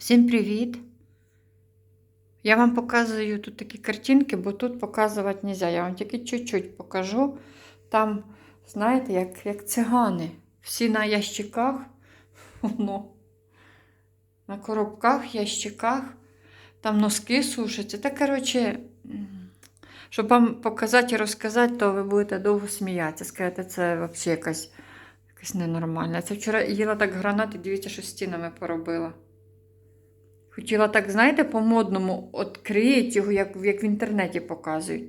Всім привіт! Я вам показую тут такі картинки, бо тут показувати не можна. Я вам тільки чуть-чуть покажу. Там, знаєте, як, як цигани. Всі на ящиках, воно, на коробках, ящиках, там носки сушаться. Та, коротше, щоб вам показати і розказати, то ви будете довго сміятися. Скажете, це взагалі якась, якась ненормальна. Це вчора їла так гранати, дивіться, що стінами поробила. Хотіла так, знаєте, по-модному відкрити його, як, як в інтернеті показують.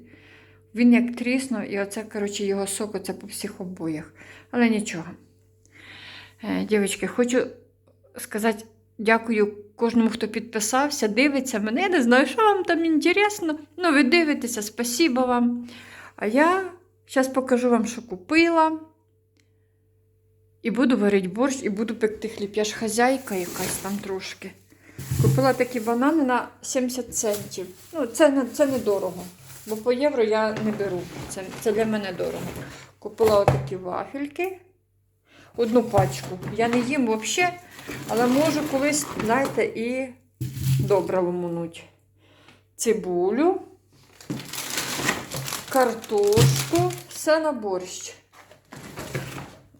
Він як тріснув, і оце, коротше, його сок оце по всіх обоях. Але нічого. Е, дівчатки, хочу сказати дякую кожному, хто підписався, дивиться мене. Я не знаю, що вам там інтересно. Ну, ви дивитеся, спасибо вам. А я зараз покажу вам, що купила. І буду варити борщ, і буду пекти хліб. Я ж хазяйка якась там трошки. Купила такі банани на 70 центів. Ну, це, це недорого. Бо по євро я не беру. Це, це для мене дорого. Купила отакі вафельки. Одну пачку. Я не їм взагалі, але можу колись, знаєте, і добре ломануть. Цибулю, картошку, все на борщ.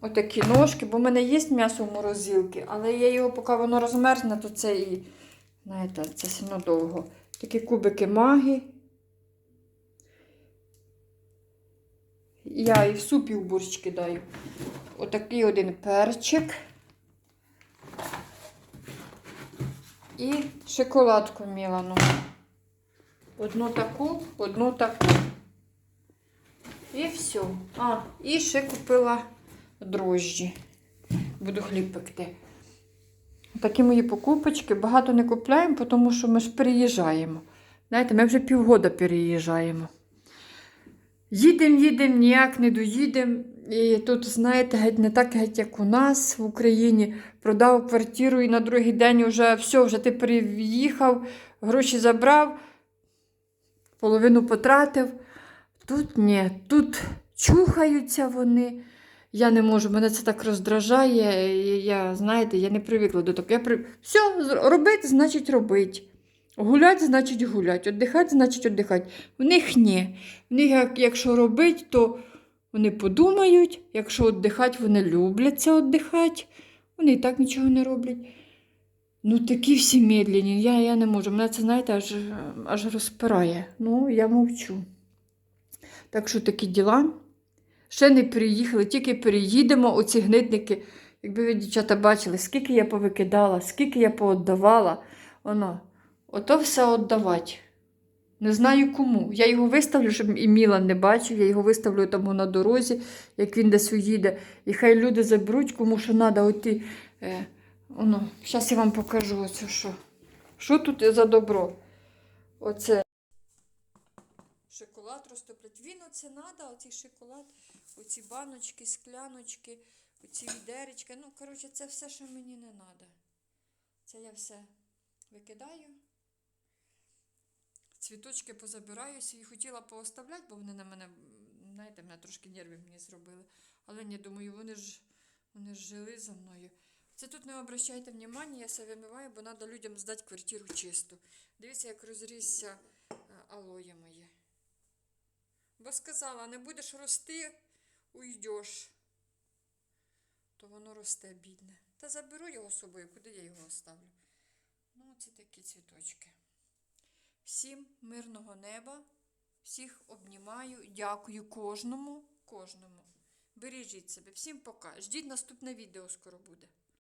Отакі ножки, бо в мене є м'ясо в морозилці, але я його, поки воно розмерзне, то це і, знаєте, це сильно довго. Такі кубики маги. Я і в суп, і в борщ кидаю. Отакий один перчик. І шоколадку мілану. Одну таку, одну таку. І все. А, і ще купила дрожжі. Буду хліб пекти. Такі мої покупочки. Багато не купляємо, тому що ми ж переїжджаємо. Знаєте, ми вже півгода переїжджаємо. Їдемо, їдемо, ніяк не доїдемо. І тут, знаєте, геть не так, геть, як у нас в Україні. Продав квартиру і на другий день вже все, вже ти приїхав, гроші забрав, половину потратив. Тут ні, тут чухаються вони. Я не можу, мене це так роздражає. Я, знаєте, я не привикла до того. Я при... Все, робити, значить робити. Гулять, значить гулять. Отдихати, значить віддихати. В них ні. В них, як, якщо робити, то вони подумають. Якщо віддихати, вони люблять це віддихати. Вони і так нічого не роблять. Ну, такі всі медлені. Я, я не можу. Мене це, знаєте, аж, аж розпирає. Ну, я мовчу. Так що такі діла. Ще не приїхали, тільки переїдемо оці гнидники. Якби ви, дівчата, бачили, скільки я повикидала, скільки я пооддавала. Воно, ото все віддавати. Не знаю кому. Я його виставлю, щоб і Мілан не бачив. Я його виставлю там на дорозі, як він десь уїде. І хай люди заберуть, кому що треба. Оті, е, воно. Зараз я вам покажу оце що. Що тут за добро? Оце. Шоколад розтоплять. Він оце треба, оцей шоколад, оці баночки, скляночки, оці відеречки. Ну, коротше, це все, що мені не треба. Це я все викидаю. Цвіточки позабираю і хотіла пооставляти, бо вони на мене, знаєте, мене трошки нерви мені зробили. Але ні, думаю, вони ж, вони ж жили за мною. Це тут не обращайте внимання, я все вимиваю, бо треба людям здати квартиру чисту. Дивіться, як розрісся е, алоє моє. Бо сказала, не будеш рости, уйдеш. То воно росте, бідне. Та заберу його з собою, куди я його оставлю. Ну, це такі цвіточки. Всім мирного неба, всіх обнімаю, дякую кожному, кожному. Бережіть себе, всім пока. Ждіть наступне відео скоро буде.